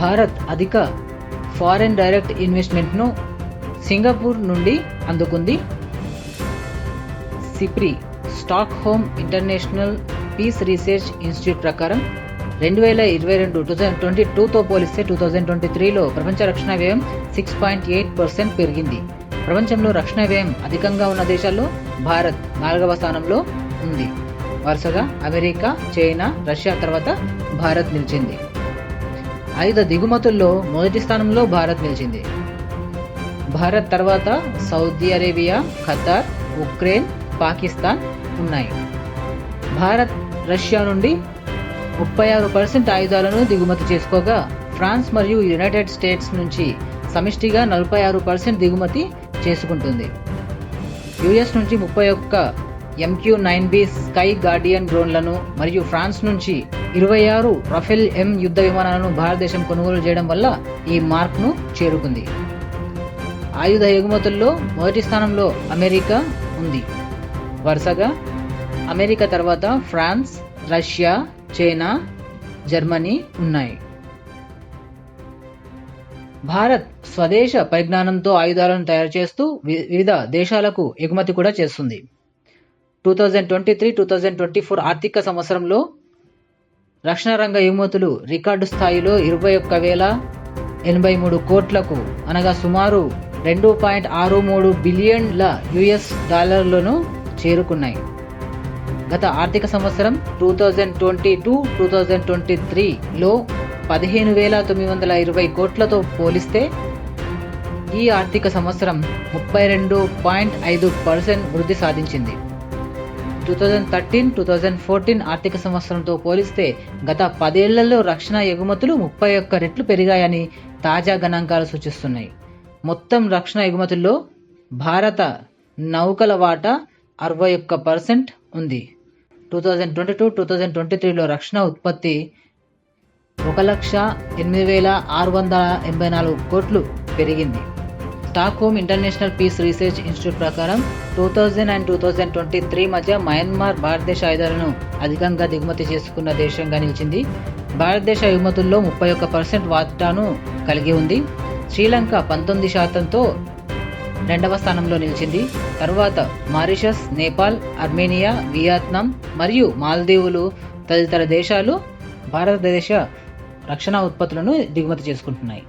భారత్ అధిక foreign direct ఇన్వెస్ట్మెంట్ను Singapore నుండి అందుకుంది. SIPRI Stockholm international peace research institute ప్రకారం రెండు వేల ఇరవై రెండు టూ థౌజండ్ ట్వంటీ టూతో పోలిస్తే టూ థౌజండ్ ట్వంటీ త్రీలో ప్రపంచ రక్షణ వ్యయం సిక్స్ పాయింట్ ఎయిట్ పర్సెంట్ పెరిగింది. ప్రపంచంలో రక్షణ వ్యయం అధికంగా ఉన్న దేశాల్లో భారత్ నాలుగవ స్థానంలో ఉంది. వరుసగా అమెరికా చైనా రష్యా తర్వాత భారత్ నిలిచింది. ఆయుధ దిగుమతుల్లో మొదటి స్థానంలో భారత్ నిలిచింది. భారత్ తర్వాత Saudi Arabia Qatar Ukraine Pakistan ఉన్నాయి. భారత్ రష్యా నుండి ముప్పై ఆరు పర్సెంట్ ఆయుధాలను దిగుమతి చేసుకోగా ఫ్రాన్స్ మరియు యునైటెడ్ స్టేట్స్ నుంచి సమిష్టిగా నలభై ఆరు పర్సెంట్ దిగుమతి చేసుకుంటుంది. యుఎస్ నుంచి ముప్పై ఒక్క MQ nine B sky guardian డ్రోన్లను మరియు ఫ్రాన్స్ నుంచి ఇరవై ఆరు రఫెల్ ఎం యుద్ధ విమానాలను భారతదేశం కొనుగోలు చేయడం వల్ల ఈ మార్క్ను చేరుకుంది. ఆయుధ ఎగుమతుల్లో మొదటి స్థానంలో అమెరికా ఉంది. వరుసగా అమెరికా తర్వాత ఫ్రాన్స్ రష్యా చైనా జర్మనీ ఉన్నాయి. భారత్ స్వదేశ పరిజ్ఞానంతో ఆయుధాలను తయారు చేస్తూ వివిధ దేశాలకు ఎగుమతి కూడా చేస్తుంది. Two thousand twenty three two thousand twenty four ఆర్థిక సంవత్సరంలో రక్షణ రంగ ఎగుమతులు రికార్డు స్థాయిలో ఇరవై ఒక్క వేల ఎనభై మూడు కోట్లకు అనగా సుమారు రెండు పాయింట్ ఆరు మూడు బిలియన్ల యుఎస్ డాలర్లను చేరుకున్నాయి. గత ఆర్థిక సంవత్సరం two thousand twenty two two thousand twenty త్రీలో పదిహేను వేల తొమ్మిది వందల ఇరవై కోట్లతో పోలిస్తే ఈ ఆర్థిక సంవత్సరం ముప్పై రెండు పాయింట్ ఐదు పర్సెంట్ వృద్ధి సాధించింది. Two thousand thirteen two thousand fourteen ఆర్థిక సంవత్సరంతో పోలిస్తే గత పదేళ్ళలో రక్షణ ఎగుమతులు ముప్పై ఒక్క రెట్లు పెరిగాయని తాజా గణాంకాలు సూచిస్తున్నాయి. మొత్తం రక్షణ ఎగుమతుల్లో భారత నౌకల వాటా అరవై ఒక్క పర్సెంట్ ఉంది. Two thousand twenty two two thousand twenty త్రీలో రక్షణ ఉత్పత్తి ఒక లక్ష ఎనిమిది వేల ఆరు వందల ఎనభై నాలుగు కోట్లు పెరిగింది. Stockholm international peace research institute ప్రకారం two thousand and two thousand twenty three మధ్య మయన్మార్ భారతదేశ ఆయుధాలను అధికంగా దిగుమతి చేసుకున్న దేశంగా నిలిచింది. భారతదేశ ఎగుమతుల్లో ముప్పై ఒక్క పర్సెంట్ వాటాను కలిగి ఉంది. శ్రీలంక పంతొమ్మిది శాతంతో రెండవ స్థానంలో నిలిచింది. తరువాత మారిషస్ నేపాల్ అర్మేనియా వియత్నాం మరియు మాల్దీవులు తదితర దేశాలు భారతదేశ రక్షణ ఉత్పత్తులను దిగుమతి చేసుకుంటున్నాయి.